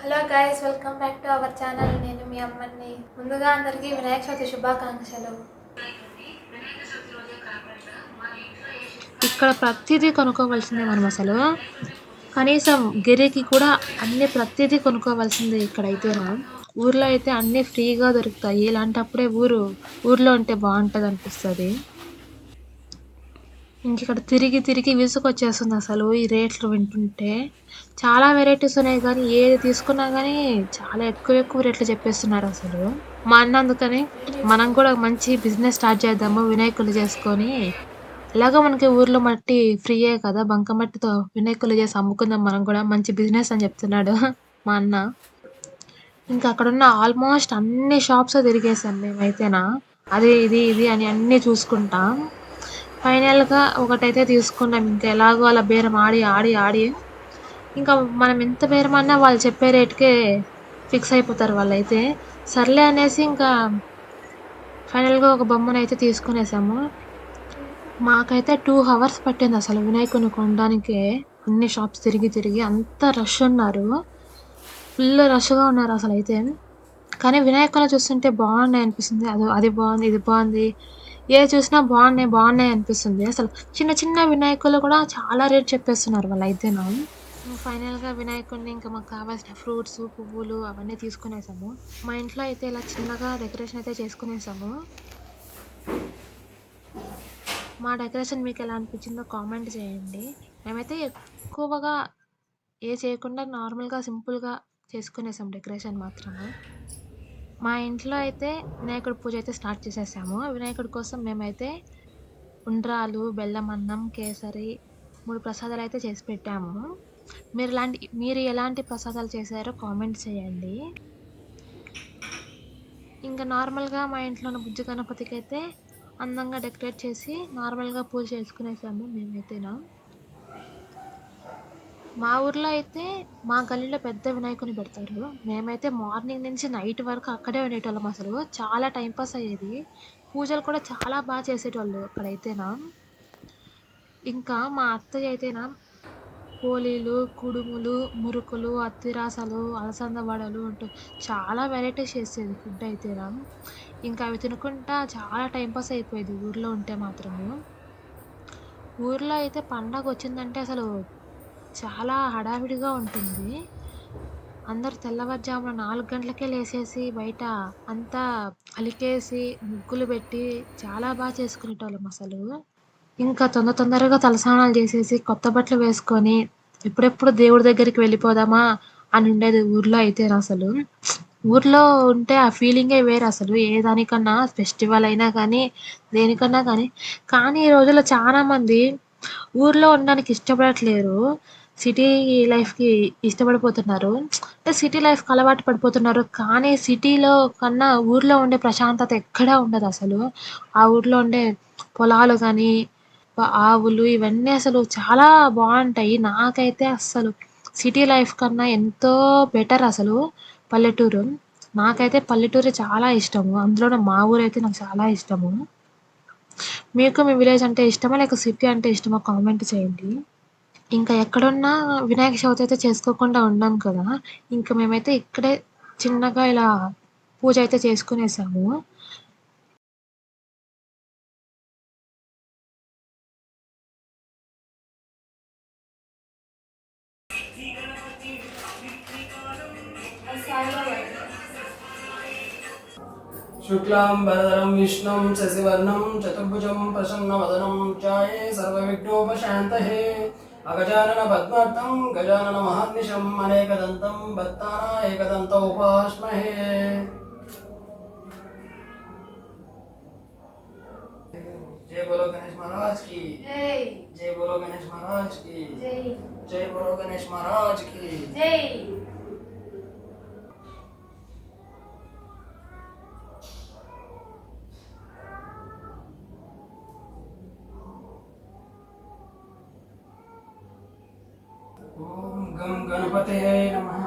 Hello guys welcome back to our channel నేను మీ అమ్మని. ముందుగా అందరికీ వినాయక చవితి శుభాకాంక్షలు. ఇక్కడ ప్రతిదీ కొనుక్కోవాల్సిందే మనం అసలు. కనీసం గిరికి కూడా అన్ని ప్రతిదీ కొనుక్కోవాల్సిందే ఇక్కడైతేనా ఊర్లో అయితే అన్ని ఫ్రీగా దొరుకుతాయి. ఇలాంటప్పుడే ఊరు ఊర్లో ఉంటే బాగుంటుంది అనిపిస్తుంది ఇంక ఇక్కడ తిరిగి తిరిగి విసుకొచ్చేస్తుంది అసలు ఈ రేట్లు వింటుంటే. చాలా వెరైటీస్ ఉన్నాయి కానీ ఏది తీసుకున్నా కానీ చాలా ఎక్కువ ఎక్కువ రేట్లు చెప్పేస్తున్నారు అసలు. మా అన్న అందుకని మనం కూడా మంచి బిజినెస్ స్టార్ట్ చేద్దాము వినాయకులు చేసుకొని. ఇలాగ మనకి ఊర్లో మట్టి ఫ్రీయే కదా బంక మట్టితో వినాయకులు చేసి అమ్ముకుందాం మనం కూడా మంచి బిజినెస్ అని చెప్తున్నాడు మా అన్న. ఇంకా అక్కడ ఉన్న ఆల్మోస్ట్ అన్ని షాప్స్ తిరిగేసాం మేమైతేనా. అది ఇది ఇది అని అన్నీ చూసుకుంటాం. ఫైనల్గా ఒకటైతే తీసుకున్నాం ఇంకా ఎలాగో అలా బేరం ఆడి ఆడి ఆడి. ఇంకా మనం ఎంత బేరం అన్నా వాళ్ళు చెప్పే రేట్కే ఫిక్స్ అయిపోతారు వాళ్ళైతే. సర్లే అనేసి ఇంకా ఫైనల్గా ఒక బొమ్మను అయితే తీసుకునేసాము. మాకైతే టూ అవర్స్ పట్టింది అసలు వినాయకుని కొనడానికి. అన్ని షాప్స్ తిరిగి తిరిగి అంత రష్ ఉన్నారు. ఫుల్ రష్గా ఉన్నారు అసలు అయితే కానీ వినాయకుని చూస్తుంటే బాగున్నాయి అనిపిస్తుంది. అది అది బాగుంది ఇది బాగుంది. ఏ చూసినా బాగున్నాయి బాగున్నాయి అనిపిస్తుంది. అసలు చిన్న చిన్న వినాయకులు కూడా చాలా రేట్ చెప్పేస్తున్నారు వాళ్ళు అయితేనా ఫైనల్గా వినాయకుడిని ఇంకా మాకు కావాల్సిన ఫ్రూట్స్ పువ్వులు అవన్నీ తీసుకునేసాము. మా ఇంట్లో అయితే ఇలా చిన్నగా డెకరేషన్ అయితే చేసుకునేసాము. మా డెకరేషన్ మీకు ఎలా అనిపించిందో కామెంట్ చేయండి. మేమైతే ఎక్కువగా ఏ చేయకుండా నార్మల్గా సింపుల్గా చేసుకునేసాం డెకరేషన్ మాత్రమే. మా ఇంట్లో అయితే వినాయకుడి పూజ అయితే స్టార్ట్ చేసేసాము. వినాయకుడి కోసం మేమైతే ఉండ్రాలు బెల్లం అన్నం కేసరి మూడు ప్రసాదాలు అయితే చేసి పెట్టాము. మీరు ఇలాంటి మీరు ఎలాంటి ప్రసాదాలు చేశారో కామెంట్ చేయండి. ఇంకా నార్మల్గా మా ఇంట్లో ఉన్న బుజ్జి గణపతికి అయితే అందంగా డెకరేట్ చేసి నార్మల్గా పూజ చేసుకునేసాము మేమైతేనా. మా ఊర్లో అయితే మా గల్లీలో పెద్ద వినాయకుని పెడతారు. మేమైతే మార్నింగ్ నుంచి నైట్ వరకు అక్కడే ఉండేటోళ్ళం అసలు. చాలా టైంపాస్ అయ్యేది. పూజలు కూడా చాలా బాగా చేసేటోళ్ళు అక్కడైతేనా ఇంకా మా అత్తయ్య అయితేనా పోలీలు కుడుములు మురుకులు అత్తిరాసలు అలసంద వడలు అంటూ చాలా వెరైటీస్ చేసేది ఫుడ్ అయితేనా. ఇంకా అవి తినుకుంటా చాలా టైంపాస్ అయిపోయేది ఊర్లో ఉంటే మాత్రము. ఊర్లో అయితే పండగ వచ్చిందంటే అసలు చాలా హడావిడిగా ఉంటుంది. అందరు తెల్లవారుజామున నాలుగు గంటలకే లేసేసి బయట అంతా అలికేసి ముగ్గులు పెట్టి చాలా బాగా చేసుకునేటోళ్ళం అసలు. ఇంకా తొందర తొందరగా తలస్నానాలు చేసేసి కొత్త బట్టలు వేసుకొని ఎప్పుడెప్పుడు దేవుడి దగ్గరికి వెళ్ళిపోదామా అని ఉండేది ఊర్లో అయితే అసలు. ఊర్లో ఉంటే ఆ ఫీలింగే వేరు అసలు. ఏ దానికన్నా ఫెస్టివల్ అయినా కానీ దేనికన్నా కానీ. కానీ ఈ రోజుల్లో చాలామంది ఊర్లో ఉండడానికి ఇష్టపడట్లేరు. సిటీ లైఫ్కి ఇష్టపడిపోతున్నారు. అంటే సిటీ లైఫ్కి అలవాటు పడిపోతున్నారు. కానీ సిటీలో కన్నా ఊర్లో ఉండే ప్రశాంతత ఎక్కడా ఉండదు అసలు. ఆ ఊర్లో ఉండే పొలాలు కానీ ఆవులు ఇవన్నీ అసలు చాలా బాగుంటాయి. నాకైతే అస్సలు సిటీ లైఫ్ కన్నా ఎంతో బెటర్ అసలు పల్లెటూరు. నాకైతే పల్లెటూరు చాలా ఇష్టము. అందులోనే మా ఊరైతే నాకు చాలా ఇష్టము. మీకు మీ విలేజ్ అంటే ఇష్టమా? లేక సిటీ అంటే ఇష్టమా? కామెంట్ చేయండి. ఇంకా ఎక్కడున్నా వినాయక చవితి అయితే చేసుకోకుండా ఉన్నాం కదా. ఇంకా మేమైతే ఇక్కడే చిన్నగా ఇలా పూజ అయితే చేసుకునేసాము. శుక్లాం భరధరం విష్ణుం శశివర్ణం చతుర్భుజం ప్రసన్నవదనం ధ్యాయే సర్వవిఘ్నోపశాంతయే अगजानन पद्मार्थं गजानन महाग्निशम अनेकदंतम बत्ताना एकदंत उपास्महे। जय बोलो गणेश महाराज की। जय। जय बोलो गणेश महाराज की। जय। जय बोलो गणेश महाराज की। जय। गं गणपतये नमः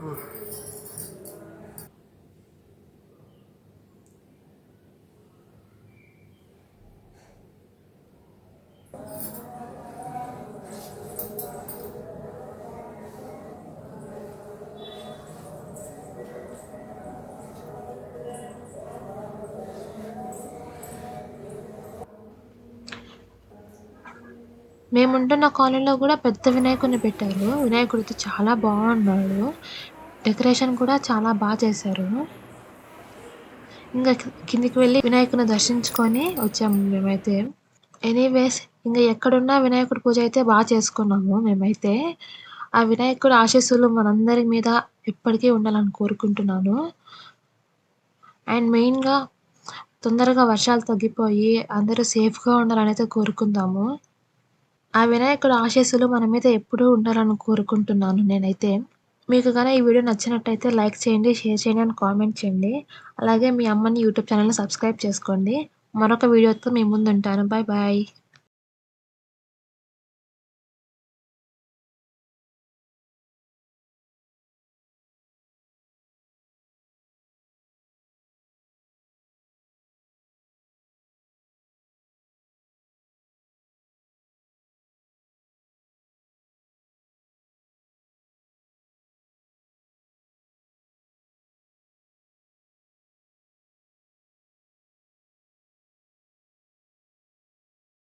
Good. మేముంటున్న కాలనీలో కూడా పెద్ద వినాయకుడిని పెట్టారు. వినాయకుడితో చాలా బాగున్నాడు. డెకరేషన్ కూడా చాలా బాగా చేశారు. ఇంకా కిందికి వెళ్ళి వినాయకుని దర్శించుకొని వచ్చాము మేమైతే. ఎనీవేస్ ఇంకా ఎక్కడున్నా వినాయకుడి పూజ అయితే బాగా చేసుకున్నాము మేమైతే. ఆ వినాయకుడి ఆశీస్సులు మనందరి మీద ఎప్పటికీ ఉండాలని కోరుకుంటున్నాను. అండ్ మెయిన్గా తొందరగా వర్షాలు తగ్గిపోయి అందరూ సేఫ్గా ఉండాలని అయితే కోరుకుందాము. ఆ వినాయకుడు ఆశీస్సులు మన మీద ఎప్పుడూ ఉండాలని కోరుకుంటున్నాను నేనైతే. మీకు కానీ ఈ వీడియో నచ్చినట్టయితే లైక్ చేయండి షేర్ చేయండి అండ్ కామెంట్ చేయండి. అలాగే మీ అమ్మని యూట్యూబ్ ఛానల్ని సబ్స్క్రైబ్ చేసుకోండి. మరొక వీడియోతో మీ ముందు ఉంటాను బాయ్ బాయ్